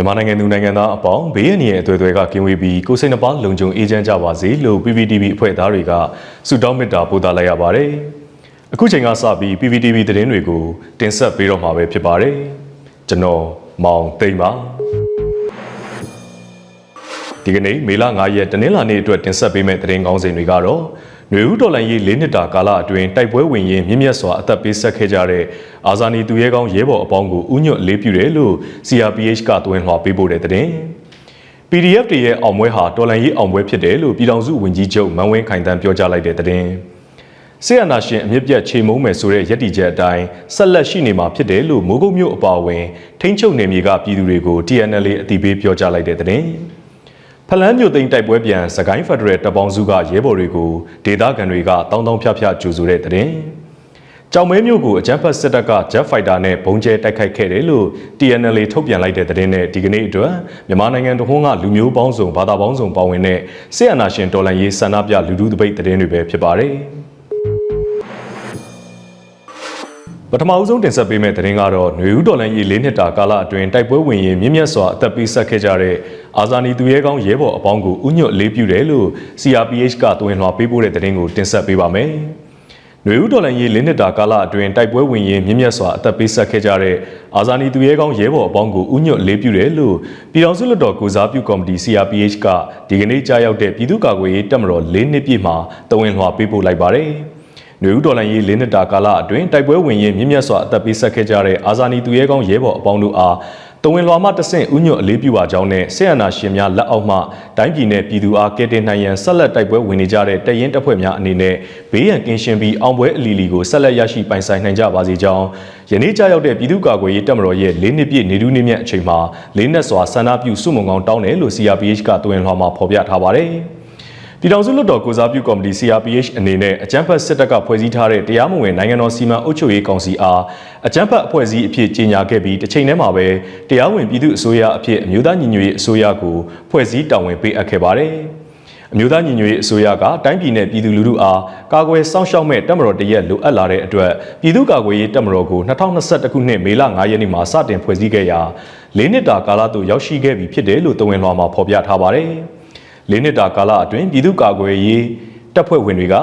မြန်မာနိုင်ငံသူနိုင်ငံသားအပေါင်းဘေးရန်ရဲ့အသွေးအသွေးကကင်းဝေးပြီးကိုယ်စိတ်နှပါလုံခြုံအေးချမ်းကြပါစေလို့ PPTV အဖွဲ့သားတွေကဆုတောင်းမေတ္တာပို့သလိုက်ရပါတယ်။အခုချိန်ကစပြီး PPTV သတင်းတွေကိုတင်ဆက်ပေးတော့မှာပဲဖြစ်ပါတယ်။ကျွန်တော်မောင်သိမ့်ပါဒီကနေ့မေလ9ရက်တနင်္လာနေ့အတွက်တင်ဆက်ပေးမယ့်သတင်းကောင်းစင်တွေကတော့ ຫນွေဦးတော်လိုင်းရေး၄နှစ်တာကာလအတွင်းတိုက်ပွဲဝင်ရင်မြင့်မြတ်စွာအသက်ပေးဆက်ခဲ့ကြတဲ့အာဇာနည်သူရဲကောင်းရဲဘော်အပေါင်းကိုဥညွတ်လေးပြုတယ်လို့ CRPH ကသွင်းလွှာပေးပို့တဲ့သတင်း PDF တွေရဲ့အောင်ပွဲဟာတော်လန်ရေးအောင်ပွဲဖြစ်တယ်လို့ပြည်ထောင်စုဝန်ကြီးချုပ်မန်ဝင်းခိုင်တန်းပြောကြားလိုက်တဲ့သတင်းဆီယနာရှင်အမြင့်ပြတ်ချိန်မုံမယ်ဆိုတဲ့ရည်တည်ချက်အတိုင်းဆက်လက်ရှိနေမှာဖြစ်တယ်လို့မိုးကုတ်မြို့အပါအဝင်ထိန်းချုပ်နေမြေကပြည်သူတွေကို TNL အတည်ပြုပြောကြားလိုက်တဲ့သတင်း ဖလန်းမြို့သိမ်းတိုက်ပွဲပြန်စကိုင်းဖက်ဒရယ်တပ်ပေါင်းစုကရဲဘော်တွေကိုဒေသခံတွေကတောင်းတောင်းဖြဖြကြိုဆိုတဲ့သတင်းကြောင်မဲမြို့ကိုအကြမ်းဖက်စစ်တပ်က Jet Fighter နဲ့ဘုံကျဲတိုက်ခိုက်ခဲ့တယ်လို့ TNL ထုတ်ပြန်လိုက်တဲ့သတင်းနဲ့ဒီကနေ့အတွက်မြန်မာနိုင်ငံတဝန်းကလူမျိုးပေါင်းစုံဘာသာပေါင်းစုံပါဝင်တဲ့ဆီယနာရှင်တော်လှန်ရေးဆန္ဒပြလူထုတပိတ်သတင်းတွေပဲဖြစ်ပါတယ်။ ပထမအဆုံးတင်ဆက်ပေးမယ့်သတင်းကတော့ຫນွေဦးတော်လန်ရေး၄နှစ်တာကာလအတွင်းတိုက်ပွဲဝင်ရင်မြင့်မြတ်စွာအသက်ပေးဆက်ခဲ့ကြတဲ့အာဇာနည်သူရဲကောင်းရဲဘော်အပေါင်းကိုဥညွတ်လေးပြုတယ်လို့ CRPH ကတွင်လွှာပေးပို့တဲ့သတင်းကိုတင်ဆက်ပေးပါမယ်။ຫນွေဦးတော်လန်ရေး၄နှစ်တာကာလအတွင်းတိုက်ပွဲဝင်ရင်မြင့်မြတ်စွာအသက်ပေးဆက်ခဲ့ကြတဲ့အာဇာနည်သူရဲကောင်းရဲဘော်အပေါင်းကိုဥညွတ်လေးပြုတယ်လို့ပြည်ထောင်စုလွှတ်တော်ကိုစားပြုကော်မတီ CRPH ကဒီကနေ့ကြားရောက်တဲ့ပြည်သူ့ကာကွယ်ရေးတပ်မတော်၄နှစ်ပြည့်မှာတဝင်လွှာပေးပို့လိုက်ပါတယ်။ နွေဦးတော်လိုင်းရေး၄နှစ်တာကာလအတွင်းတိုက်ပွဲဝင်ရင်မြင့်မြတ်စွာအသက်ပေးဆက်ခဲ့ကြတဲ့အာဇာနည်သူရဲကောင်းရဲဘော်အပေါင်းတို့အားတဝင်လွာမှတဆင့်ဥညွတ်အလေးပြုပါကြောင်းနဲ့ဆေးရနာရှင်များလက်အောက်မှတိုင်းပြည်နယ်ပြည်သူအားကယ်တင်နိုင်ရန်ဆက်လက်တိုက်ပွဲဝင်နေကြတဲ့တရင်တပ်ဖွဲ့များအနေနဲ့ဘေးရန်ကင်းရှင်းပြီးအောင်ပွဲအလီလီကိုဆက်လက်ရရှိပိုင်ဆိုင်နိုင်ကြပါစေကြောင်းယနေ့ကြာရောက်တဲ့ပြည်သူ့ကာကွယ်ရေးတပ်မတော်ရဲ့၄နှစ်ပြည့်နေဒူးနေမြတ်အချိန်မှာလေးနက်စွာဆန္ဒပြုစုမုံကောင်းတောင်းတယ်လို့ CRPH ကတွင်လွှာမှာဖော်ပြထားပါတယ်။ ပြည်ထောင်စုလွှတ်တော်ကိုစားပြုကော်မတီ CRPH အနေနဲ့အကြမ်းဖက်စစ်တပ်ကဖွဲ့စည်းထားတဲ့တရားမဝင်နိုင်ငံတော်စီမံအုပ်ချုပ်ရေးကောင်စီအားအကြမ်းဖက်အဖွဲ့အစည်းအဖြစ်ကြီးညာခဲ့ပြီးတစ်ချိန်တည်းမှာပဲတရားဝင်ပြည်သူအစိုးရအဖြစ်အမျိုးသားညီညွတ်ရေးအစိုးရကိုဖွဲ့စည်းတာဝန်ပေးအပ်ခဲ့ပါတယ်။အမျိုးသားညီညွတ်ရေးအစိုးရကတိုင်းပြည်နယ်ပြည်သူလူထုအားကာကွယ်စောင့်ရှောက်မဲ့တပ်မတော်တရက်လိုအပ်လာတဲ့အတွက်ပြည်သူ့ကာကွယ်ရေးတပ်မတော်ကို2021ခုနှစ်မေလ9ရက်နေ့မှာစတင်ဖွဲ့စည်းခဲ့ရာ၄နှစ်တာကာလသို့ရောက်ရှိခဲ့ပြီဖြစ်တယ်လို့တဝန်လွှာမှာဖော်ပြထားပါတယ်။ လေးနှစ်တာကာလအတွင်းပြည်သူ့ကာကွယ်ရေးတပ်ဖွဲ့ဝင်တွေက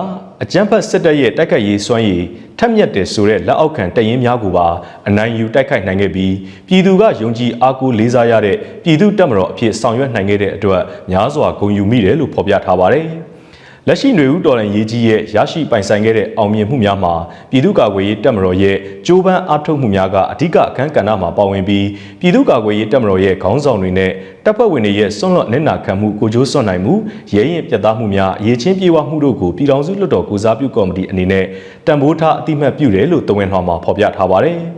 အကြမ်းဖက်စစ်တပ်ရဲ့တိုက်ခိုက်ရေးစွမ်းရည်ထက်မြက်တယ်ဆိုတဲ့လက်အောက်ခံတပ်ရင်းများကိုပါအနိုင်ယူတိုက်ခိုက်နိုင်ခဲ့ပြီးပြည်သူကယုံကြည်အားကိုးလေးစားရတဲ့ပြည်သူတပ်မတော်အဖြစ်ဆောင်ရွက်နိုင်ခဲ့တဲ့အတွက်များစွာဂုဏ်ယူမိတယ်လို့ဖော်ပြထားပါတယ်။ လက်ရှိຫນွေဦးတော်လန်ရေးကြီးရဲ့ရရှိပိုင်ဆိုင်ခဲ့တဲ့အောင်မြင်မှုများမှာပြည်သူ့ကာကွယ်ရေးတပ်မတော်ရဲ့ကြိုးပမ်းအားထုတ်မှုများကအဓိကအခန်းကဏ္ဍမှာပါဝင်ပြီးပြည်သူ့ကာကွယ်ရေးတပ်မတော်ရဲ့ခေါင်းဆောင်တွေနဲ့တပ်ဖွဲ့ဝင်တွေရဲ့စွန့်လွတ်နေနာခံမှုကိုကြိုးစွန့်နိုင်မှုရဲရင်ပြတ်သားမှုများအရေးချင်းပြေဝမှုတို့ကိုပြည်ထောင်စုလွှတ်တော်ကိုစားပြုကော်မတီအနေနဲ့တံပိုးထားအတိမတ်ပြုတယ်လို့တဝန်လှော်မှာဖော်ပြထားပါတယ်။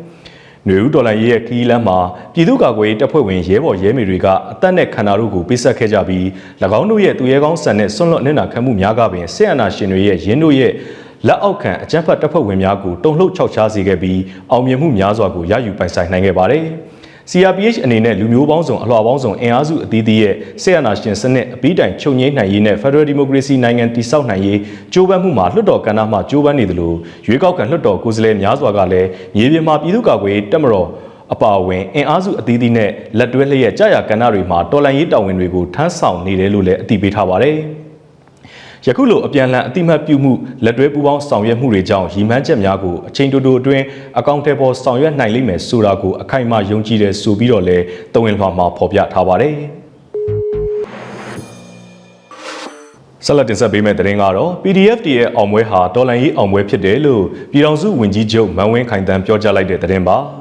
နွေဦးဒေါ်လာရေးရဲ့ခီးလန်းမှာပြည်သူ့ကာကွယ်ရေးတပ်ဖွဲ့ဝင်ရဲဘော်ရဲမေတွေကအသက်နဲ့ခန္ဓာတို့ကိုပေးဆက်ခဲ့ကြပြီး၎င်းတို့ရဲ့သူရဲကောင်းဆန်တဲ့ဆွန့်လွတ်နေတာခံမှုများကပင်ဆေးအနာရှင်တွေရဲ့ရင်းတို့ရဲ့လက်အောက်ခံအကြမ်းဖက်တပ်ဖွဲ့ဝင်များကိုတုံ့လှုပ်ခြောက်ခြားစေခဲ့ပြီးအောင်မြင်မှုများစွာကိုရယူပိုင်ဆိုင်နိုင်ခဲ့ပါတယ်။ CRPH အနေနဲ့လူမျိုးပေါင်းစုံအလှော်ပေါင်းစုံအင်အားစုအသီးသီးရဲ့ဆေးရနာရှင်စနစ်အပြီးတိုင်ချုပ်ငြိမ်းနိုင်ရေးနဲ့ Federal Democracy နိုင်ငံတည်ဆောက်နိုင်ရေးကြိုးပမ်းမှုမှာလွှတ်တော်ကဏ္ဍမှကြိုးပမ်းနေသလိုရွေးကောက်ခံလွှတ်တော်ကိုယ်စားလှယ်များစွာကလည်းမြေပြင်မှာပြည်သူ့ကာကွယ်ရေးတပ်မတော်အပါအဝင်အင်အားစုအသီးသီးနဲ့လက်တွဲလျက်ကြာရကဏ္ဍတွေမှာတော်လန်ရေးတာဝန်တွေကိုထမ်းဆောင်နေတယ်လို့လည်းအသိပေးထားပါတ ယ်။ယခုလိုအပြန်အလှန်အတိမတ်ပြုမှုလက်တွဲပူးပေါင်းဆောင်ရွက်မှုတွေကြောင့်ရည်မှန်းချက်များကိုအချိန်တိုတိုအတွင်းအကောင့်ထဲပေါ်ဆောင်ရွက်နိုင်လိမ့်မယ်ဆိုတာကိုအခိုင်အမာယုံကြည်တယ်ဆိုပြီးတော့လည်းတဝင်လွှာမှာဖော်ပြထားပါတယ်။ဆက်လက်တင်ဆက်ပေးမယ့်သတင်းကတော့ PDF တရဲ့အောင်ပွဲဟာတော်လန်ရေးအောင်ပွဲဖြစ်တယ်လို့ပြည်ထောင်စုဝန်ကြီးချုပ်မန်ဝင်းခိုင်တန်းပြောကြားလိုက်တဲ့သတင်းပါ။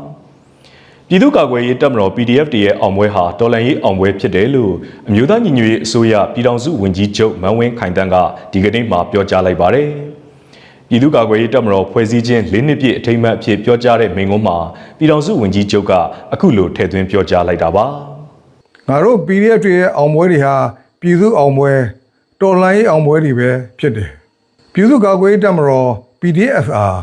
ပြည်သူ့ကာကွယ်ရေးတပ်မတော် PDF တရဲ့အောင်ပွဲဟာတော်လှန်ရေးအောင်ပွဲဖြစ်တယ်လို့အမျိုးသားညီညွတ်ရေးအစိုးရပြည်ထောင်စုဝန်ကြီးချုပ်မန်ဝင်းခိုင်တန်းကဒီကနေ့မှပြောကြားလိုက်ပါတယ်။ပြည်သူ့ကာကွယ်ရေးတပ်မတော်ဖွဲ့စည်းခြင်း၄နှစ်ပြည့်အထိမ်းအမှတ်အဖြစ်ပြောကြားတဲ့မိန့်ခွန်းမှာပြည်ထောင်စုဝန်ကြီးချုပ်ကအခုလိုထည့်သွင်းပြောကြားလိုက်တာပါ။ငါတို့ PDF တွေရဲ့အောင်ပွဲတွေဟာပြည်သူ့အောင်ပွဲတော်လှန်ရေးအောင်ပွဲတွေပဲဖြစ်တယ်။ပြည်သူ့ကာကွယ်ရေးတပ်မတော် PDF အား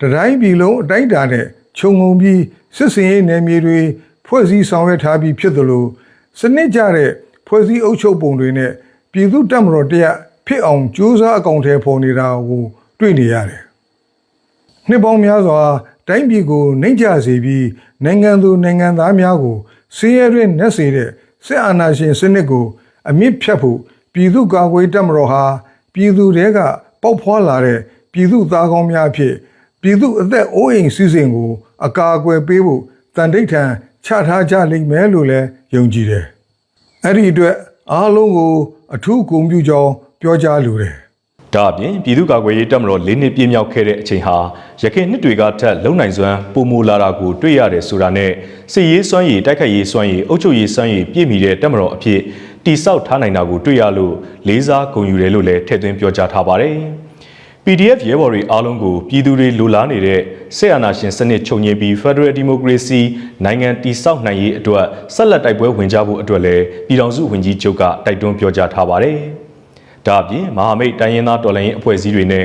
တတိုင်းပြည်လုံးအတိုင်းအတာနဲ့ ခြုံငုံပြီးစစ်စင်ရေးနယ်မြေတွေဖွဲ့စည်းဆောင်ရွက်ထားပြီးဖြစ်သလိုစနစ်ကျတဲ့ဖွဲ့စည်းအုပ်ချုပ်ပုံတွေနဲ့ပြည်သူတပ်မတော်တရားဖြစ်အောင်ကြိုးစားအကောင့်ထဲပေါ်နေတာကိုတွေ့နေရတယ်။နှစ်ပေါင်းများစွာတိုင်းပြည်ကိုနှိမ့်ချစေပြီးနိုင်ငံသူနိုင်ငံသားများကိုစင်းရဲတွင်နှက်စေတဲ့စစ်အာဏာရှင်စနစ်ကို အမြင့်ဖြတ်ဖို့ပြည်သူ့ကာကွယ်တပ်မတော်ဟာပြည်သူတွေကပေါက်ဖွာလာတဲ့ပြည်သူသားကောင်းများအဖြစ်ပြည်သူအသက်အိုးအိမ်စီစဉ်ကို အကာအကွယ်ပေးဖို့တန်တိတ်ထန်ချထားကြလိမ့်မယ်လို့လည်းယုံကြည်တယ်။အဲ့ဒီအတွက်အားလုံးကိုအထူးဂုဏ်ပြုကြောင်းပြောကြားလိုတယ်။ဒါအပြင်ပြည်သူ့ကာကွယ်ရေးတပ်မတော်၄နှစ်ပြည့်မြောက်ခဲ့တဲ့အချိန်ဟာရခိုင်နှစ်တွေကထက်လုံနိုင်စွမ်းပုံမူလာတာကိုတွေ့ရတယ်ဆိုတာနဲ့စစ်ရေးစွမ်းရည်တိုက်ခိုက်ရေးစွမ်းရည်အုပ်ချုပ်ရေးစွမ်းရည်ပြည့်မီတဲ့တပ်မတော်အဖြစ်တိဆောက်ထားနိုင်တာကိုတွေ့ရလို့လေးစားဂုဏ်ယူတယ်လို့လည်းထည့်သွင်းပြောကြားထားပါတယ်။ PDF ရဲဘော်တွေအားလုံးကိုပြည်သူတွေလိုလားနေတဲ့ဆက်အာဏာရှင်စနစ်ချုပ်ငြိမ်းပြီး Federal Democracy နိုင်ငံတည်ဆောက်နိုင်ရေးအတွက်ဆက်လက်တိုက်ပွဲဝင်ကြဖို့အတွက်လည်းပြည်ထောင်စုဝန်ကြီးချုပ်ကတိုက်တွန်းပြောကြားထားပါတယ်။ဒါအပြင်မဟာမိတ်တိုင်းရင်းသားတော်လှန်ရေးအဖွဲ့အစည်းတွေနဲ့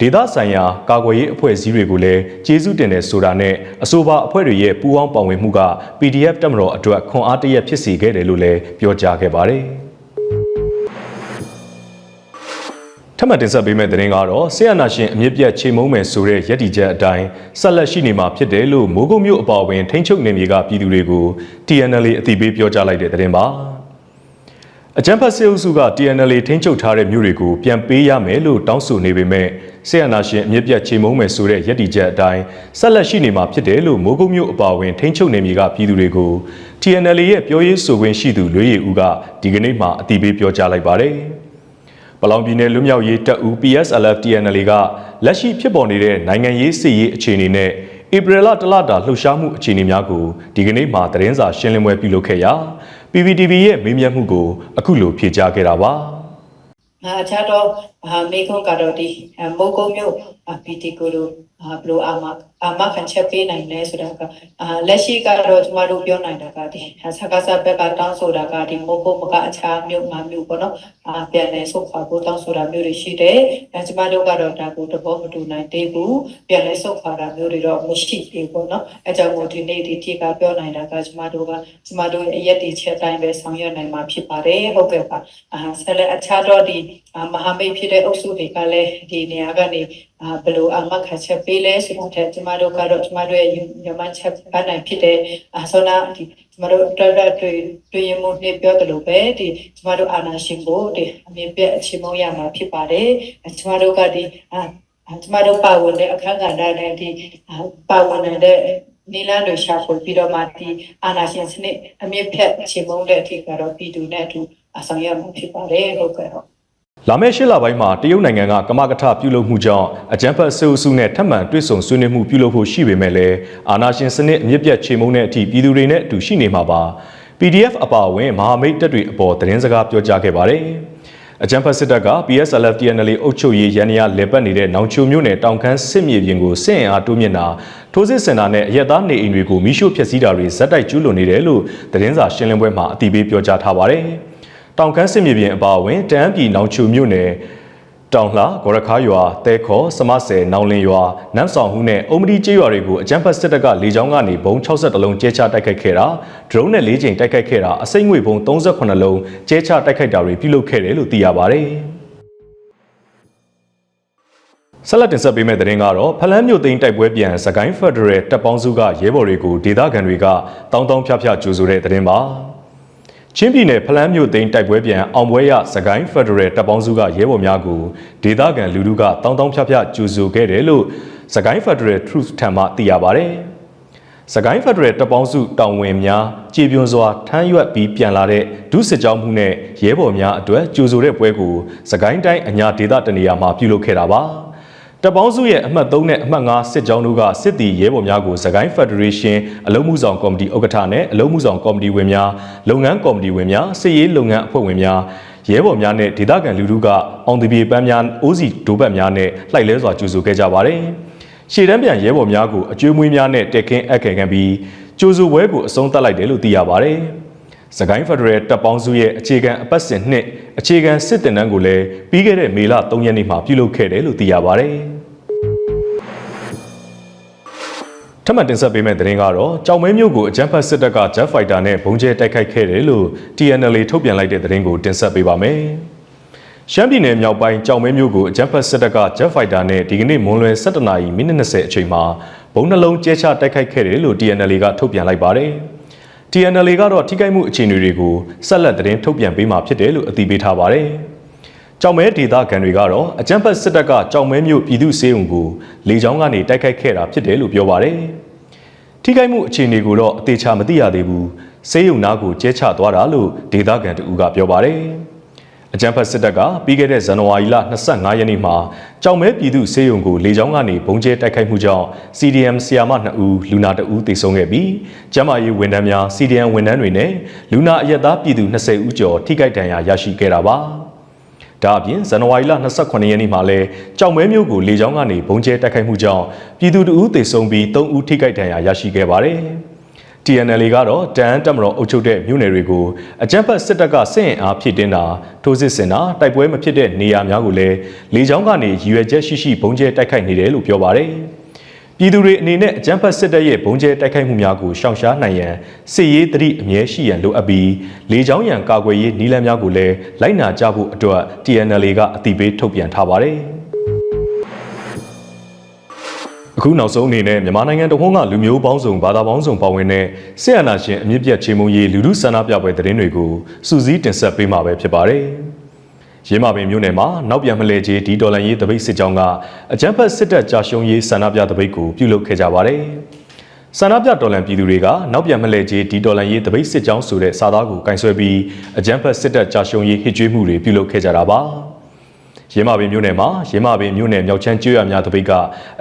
ဒေသဆိုင်ရာကာကွယ်ရေးအဖွဲ့အစည်းတွေကိုလည်းကျေးဇူးတင်တယ်ဆိုတာနဲ့အဆိုပါအဖွဲ့တွေရဲ့ပူးပေါင်းပါဝင်မှုက PDF တက်မတော်အတွက်ခွန်အားတရက်ဖြစ်စေခဲ့တယ်လို့လည်းပြောကြားခဲ့ပါတယ်။ ထပ်မံတင်ဆက်ပေးမယ့်သတင်းကတော့ဆီယနာရှင်အမြင့်ပြတ်ချိန်မုံမယ်ဆိုတဲ့ရည်တည်ချက်အတိုင်းဆက်လက်ရှိနေမှာဖြစ်တယ်လို့မိုးကုတ်မြို့အပါအဝင်ထိန်းချုပ်နေမြေကပြည်သူတွေကို TNL အသိပေးပြောကြားလိုက်တဲ့သတင်းပါ။အကြံဖတ်စေအုပ်စုက TNL ထိန်းချုပ်ထားတဲ့မြို့တွေကိုပြန်ပေးရမယ်လို့တောင်းဆိုနေပေမဲ့ဆီယနာရှင်အမြင့်ပြတ်ချိန်မုံမယ်ဆိုတဲ့ရည်တည်ချက်အတိုင်းဆက်လက်ရှိနေမှာဖြစ်တယ်လို့မိုးကုတ်မြို့အပါအဝင်ထိန်းချုပ်နေမြေကပြည်သူတွေကို TNL ရဲ့ပြောရေးဆိုခွင့်ရှိသူလွေးရည်ဦးကဒီကနေ့မှအတိပေးပြောကြားလိုက်ပါတယ်။ ပလောင်ပြည်နယ်လွတ်မြောက်ရေးတပ်ဦး PSLF TNL ကလက်ရှိဖြစ်ပေါ်နေတဲ့နိုင်ငံရေးစစ်ရေးအခြေအနေနဲ့ဧပြီလတလတာလှုပ်ရှားမှုအခြေအနေများကိုဒီကနေ့မှသတင်းစာရှင်းလင်းပွဲပြုလုပ်ခဲ့ရာ PPTV ရဲ့မေးမြန်းမှုကိုအခုလိုဖြေကြားခဲ့တာပါ။အာအခြားတော့အာမေခွန်ကတော့ဒီအာမိုးကုတ်မြို့အာပီတီကိုလိုအာဘလိုအာမအာမခံချက်ပေးနိုင်လဲဆိုတာကအာလက်ရှိကတော့ကျမတို့ပြောနိုင်တာကဒီဆက်ကစားဘက်ကတောင်းဆိုတာကဒီမိုးကုတ်မကအခြားမြို့ငါမြို့ပေါ့နော်အာပြန်လဲဆုတ်ခွာဖို့တောင်းဆိုတာမျိုးတွေရှိတယ်အဲကျမတို့ကတော့ဒါကိုသဘောမတူနိုင်သေးဘူးပြန်လဲဆုတ်ခွာတာမျိုးတွေတော့မရှိသေးဘူးပေါ့နော်အဲကြောင့်မို့ဒီနေ့ဒီတိကပြောနိုင်တာကကျမတို့ကကျမတို့ရဲ့အရက်ဒီချက်တိုင်းပဲဆောင်ရွက်နိုင်မှာဖြစ်ပါတယ်ဟုတ်ကဲ့ပါအာဆက်လက်အခြားတော့ဒီအာမဟာမိတ်ဖြစ်တဲ့အုပ်စုတွေကလည်းဒီနေရာကနေအာဘယ်လိုအမတ်ခတ်ချက်ပေးလဲဆိုတော့ကျမတို့ကတော့ကျမတို့ရဲ့ညမချက်ပန်းနိုင်ဖြစ်တဲ့အာဆိုနာဒီကျမတို့တော်တော်တွေ့တွေ့ရမှုနဲ့ပြောတယ်လို့ပဲဒီကျမတို့အာနာရှင်ကိုဒီအမြင်ပြအချိန်မုံရမှာဖြစ်ပါတယ်ကျမတို့ကဒီအာကျမတို့ပါဝင်တဲ့အခန်းကဏ္ဍနဲ့ဒီပါဝင်တဲ့နီလာတွေရှာဖွေပြီးတော့မှဒီအာနာရှင်စနစ်အမြင့်ဖြတ်ချိန်မုံတဲ့အထိကတော့ပြည်သူနဲ့အတူအဆောင်ရမှာဖြစ်ပါတယ်ဟုတ်ကဲ့ဟုတ် လာမယ့်ရှစ်လပိုင်းမှာတရုတ်နိုင်ငံကကမကထပြုလုပ်မှုကြောင့်အကြမ်းဖက်ဆဲအုပ်စုနဲ့ထပ်မံတွေ့ဆုံဆွေးနွေးမှုပြုလုပ်ဖို့ရှိပေမဲ့လည်းအာဏာရှင်စနစ်အမြင့်ပြတ်ချေမှုန်းတဲ့အထိပြည်သူတွေနဲ့အတူရှိနေမှာပါ PDF အပါအဝင်မဟာမိတ်တပ်တွေအပေါ်သတင်းစကားပြောကြားခဲ့ပါတယ်အကြံဖတ်စစ်တပ်က PSLF TNL အုပ်ချုပ်ရေးရန်ရာလေပတ်နေတဲ့နောင်ချိုမြို့နယ်တောင်ခမ်းစစ်မြေပြင်ကိုစစ်အင်အားတိုးမြင့်တာထိုးစစ်စင်တာနဲ့အရက်သားနေအိမ်တွေကိုမိရှို့ဖျက်ဆီးတာတွေဇက်တိုက်ကျူးလွန်နေတယ်လို့သတင်းစာရှင်းလင်းပွဲမှာအတည်ပြုပြောကြားထားပါတယ်။ တောင်ခမ်းစစ်မြေပြင်အပါအဝင်တန်းပြည်နောင်ချိုမြို့နယ်တောင်လှဂေါရခါရွာတဲခေါ်စမဆယ်နောင်လင်းရွာနမ်ဆောင်ဟုနဲ့အုံမဒီကျေးရွာတွေကိုအကြမ်းဖက်စစ်တပ်ကလေကြောင်းကနေဘုံ60လုံးကျဲချတိုက်ခိုက်ခဲ့တာဒရုန်းနဲ့၄ချိန်တိုက်ခိုက်ခဲ့တာအစိမ့်ငွေဘုံ38လုံးကျဲချတိုက်ခိုက်တာတွေပြုလုပ်ခဲ့တယ်လို့သိရပါတယ်ဆက်လက်တင်ဆက်ပေးမယ့်သတင်းကတော့ဖလန်းမြို့သိမ်းတိုက်ပွဲပြန်စကိုင်းဖက်ဒရယ်တပ်ပေါင်းစုကရဲဘော်တွေကိုဒေသခံတွေကတောင်းတောင်းဖြားဖြားကြိုဆိုတဲ့သတင်းပါ ချင်းပြည်နယ်ဖလန်းမြို့သိမ်းတိုက်ပွဲပြန်အောင်ပွဲရစကိုင်းဖက်ဒရယ်တပ်ပေါင်းစုကရဲဘော်များကိုဒေသခံလူထုကတောင်းတောင်းဖြားဖြားကြိုဆိုခဲ့တယ်လို့စကိုင်းဖက်ဒရယ် Truth ထံမှသိရပါဗျ။စကိုင်းဖက်ဒရယ်တပ်ပေါင်းစုတောင်ဝင်များကြေပြွန်စွာထမ်းရွက်ပြီးပြန်လာတဲ့ဒုစစ်ကြောင်းမှုနဲ့ရဲဘော်များအတွက်ကြိုဆိုတဲ့ပွဲကိုစကိုင်းတိုင်းအညာဒေသတနေရာမှာပြုလုပ်ခဲ့တာပါ။ တပ်ပေါင်းစုရဲ့အမှတ်3နဲ့အမှတ်5စစ်ကြောင်းတို့ကစစ်တီရဲဘော်များကိုစကိုင်းဖက်ဒရေးရှင်းအလုံးမှုဆောင်ကော်မတီဥက္ကဋ္ဌနဲ့အလုံးမှုဆောင်ကော်မတီဝင်များလုပ်ငန်းကော်မတီဝင်များစစ်ရေးလုပ်ငန်းအဖွဲ့ဝင်များရဲဘော်များနဲ့ဒေသခံလူထုကအောင်တပြေပန်းများအိုးစီဒိုးဘတ်များနဲ့လှိုက်လဲစွာကြိုဆိုခဲ့ကြပါတယ်။ရှေ့တန်းပြန်ရဲဘော်များကိုအကျွေးမွေးများနဲ့တက်ခင်းအပ်ခဲ့ခံပြီးကြိုဆိုပွဲကိုအဆုံးသတ်လိုက်တယ်လို့သိရပါတယ်။ စကိုင်းဖက်ဒရယ်တပ်ပေါင်းစုရဲ့အခြေခံအပတ်စဉ်နှစ်အခြေခံစစ်တင်တန်းကိုလည်းပြီးခဲ့တဲ့မေလ3ရက်နေ့မှာပြုလုပ်ခဲ့တယ်လို့သိရပါတယ်။ထပ်မံတင်ဆက်ပေးမယ့်သတင်းကတော့ကြောင်မဲမြို့ကိုအကြမ်းဖက်စစ်တပ်က Jet Fighter နဲ့ဘုံကျဲတိုက်ခိုက်ခဲ့တယ်လို့ TNL ထုတ်ပြန်လိုက်တဲ့သတင်းကိုတင်ဆက်ပေးပါမယ်။ရှမ်းပြည်နယ်မြောက်ပိုင်းကြောင်မဲမြို့ကိုအကြမ်းဖက်စစ်တပ်က Jet Fighter နဲ့ဒီကနေ့မွန်းလွယ်17နာရီမိနစ်20အချိန်မှာဘုံနှလုံးကျဲချတိုက်ခိုက်ခဲ့တယ်လို့ TNL ကထုတ်ပြန်လိုက်ပါတယ်။ TNL ကတော့ထိခိုက်မှုအခြေအနေတွေကိုဆက်လက်သတင်းထုတ်ပြန်ပေးမှာဖြစ်တယ်လို့အသိပေးထားပါတယ်။ကြောင်မဲဒေသခံတွေကတော့အကြမ်းဖက်စစ်တပ်ကကြောင်မဲမျိုးပြည်သူစေုံကိုလေကြောင်းကနေတိုက်ခိုက်ခဲ့တာဖြစ်တယ်လို့ပြောပါတယ်။ထိခိုက်မှုအခြေအနေကိုတော့အသေးချာမသိရသေးဘူး။စေယုံနာကိုကျဲချသွားတာလို့ဒေသခံတဦးကပြောပါတယ်။ အကြံဖတ်စစ်တပ်ကပြီးခဲ့တဲ့ဇန်နဝါရီလ25ရက်နေ့မှာကြောင်မဲပြည်သူစေယုံကိုလေကြောင်းကနေဘုံကျဲတိုက်ခိုက်မှုကြောင့် CDM ဆီယာမ2ဦးလူနာ2ဦးသေဆုံးခဲ့ပြီးကျန်းမာရေးဝန်ထမ်းများ CDM ဝန်ထမ်းတွေနဲ့လူနာအရက်သားပြည်သူ20ဦးကျော်ထိခိုက်ဒဏ်ရာရရှိခဲ့တာပါ။ဒါအပြင်ဇန်နဝါရီလ28ရက်နေ့မှာလဲကြောင်မဲမျိုးကိုလေကြောင်းကနေဘုံကျဲတိုက်ခိုက်မှုကြောင့်ပြည်သူ2ဦးသေဆုံးပြီး3ဦးထိခိုက်ဒဏ်ရာရရှိခဲ့ပါတယ်။ TNL ကတော့တန်တက်မတော်အုပ်ချုပ်တဲ့မြို့နယ်တွေကိုအကြမ်းဖက်စစ်တပ်ကစစ်ရင်အားဖြစ်တင်တာထိုးစစ်ဆင်တာတိုက်ပွဲမဖြစ်တဲ့နေရာများကိုလည်းလေကြောင်းကနေရည်ရွယ်ချက်ရှိရှိဘုံကျဲတိုက်ခိုက်နေတယ်လို့ပြောပါတယ်။ပြည်သူတွေအနေနဲ့အကြမ်းဖက်စစ်တပ်ရဲ့ဘုံကျဲတိုက်ခိုက်မှုများကိုရှောင်ရှားနိုင်ရန်စစ်ရေးတတိအမြဲရှိရန်လိုအပ်ပြီးလေကြောင်းရန်ကာကွယ်ရေးနည်းလမ်းများကိုလည်းလိုက်နာကြဖို့အတွက် TNL ကအတိပေးထုတ်ပြန်ထားပါတယ်။ အခုနောက်ဆုံးအနေနဲ့မြန်မာနိုင်ငံတဝန်းကလူမျိုးပေါင်းစုံဘာသာပေါင်းစုံပါဝင်တဲ့ဆေးအာနာရှင်အမြင့်ပြတ်ချေမှုန်းရေးလူမှုဆန္ဒပြပွဲသတင်းတွေကိုစူးစီးတင်ဆက်ပေးမှာပဲဖြစ်ပါတယ်။ရင်းမာပင်မြို့နယ်မှာနောက်ပြန်မလဲကြီးဒီဒေါ်လာရေးတပိတ်စစ်ကြောင်းကအကြမ်းဖက်စစ်တပ်ကြာရှုံးရေးဆန္ဒပြတပိတ်ကိုပြုလုပ်ခဲ့ကြပါတယ်။ဆန္ဒပြတော်လှန်ပြည်သူတွေကနောက်ပြန်မလဲကြီးဒီဒေါ်လာရေးတပိတ်စစ်ကြောင်းဆိုတဲ့စာသားကိုကင်ဆယ်ပြီးအကြမ်းဖက်စစ်တပ်ကြာရှုံးရေးဟစ်ကြွေးမှုတွေပြုလုပ်ခဲ့ကြတာပါ။ ရင်းမာပင်မြို့နယ်မှာရင်းမာပင်မြို့နယ်မြောက်ချမ်းကျွော်များတပိတ်က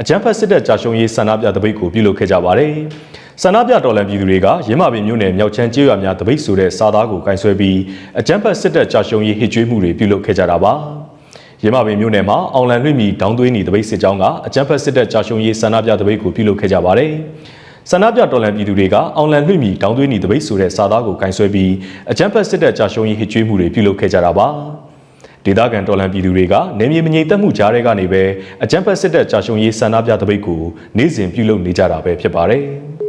အကြမ်းဖက်စစ်တပ်ကြာရှုံးရေးဆန္ဒပြတပိတ်ကိုပြုလုပ်ခဲ့ကြပါတယ်။ဆန္ဒပြတော်လှန်ပြည်သူတွေကရင်းမာပင်မြို့နယ်မြောက်ချမ်းကျွော်များတပိတ်ဆိုတဲ့စာသားကိုကင်ဆယ်ပြီးအကြမ်းဖက်စစ်တပ်ကြာရှုံးရေးဟစ်ကြွေးမှုတွေပြုလုပ်ခဲ့ကြတာပါ။ရင်းမာပင်မြို့နယ်မှာအောင်လန်လွှင့်မီဒေါင်းသွေးနီတပိတ်စစ်ကြောင်းကအကြမ်းဖက်စစ်တပ်ကြာရှုံးရေးဆန္ဒပြတပိတ်ကိုပြုလုပ်ခဲ့ကြပါတယ်။ဆန္ဒပြတော်လှန်ပြည်သူတွေကအောင်လန်လွှင့်မီဒေါင်းသွေးနီတပိတ်ဆိုတဲ့စာသားကိုကင်ဆယ်ပြီးအကြမ်းဖက်စစ်တပ်ကြာရှုံးရေးဟစ်ကြွေးမှုတွေပြုလုပ်ခဲ့ကြတာပါ။ ဒေသခံတော်လှန်ပြည်သူတွေကနေမြေမငြိမ်သက်မှုကြားထဲကနေပဲအကြမ်းဖက်စစ်တပ်ကြာရှုံးရေးဆန္ဒပြတပိတ်ကိုနေ့စဉ်ပြုလုပ်နေကြတာပဲဖြစ်ပါတယ်။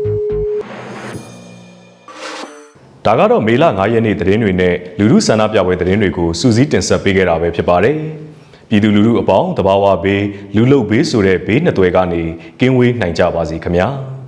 ဒါကတော့မေလ9ရက်နေ့သတင်းတွေနဲ့လူမှုဆန္ဒပြပွဲသတင်းတွေကိုစူးစီးတင်ဆက်ပေးခဲ့တာပဲဖြစ်ပါတယ်။ပြည်သူလူထုအပေါင်းတဘာဝဘေးလူလုတ်ဘေးဆိုတဲ့ဘေးနှစ်သွဲကနေကင်းဝေးနိုင်ကြပါစေခင်ဗျာ။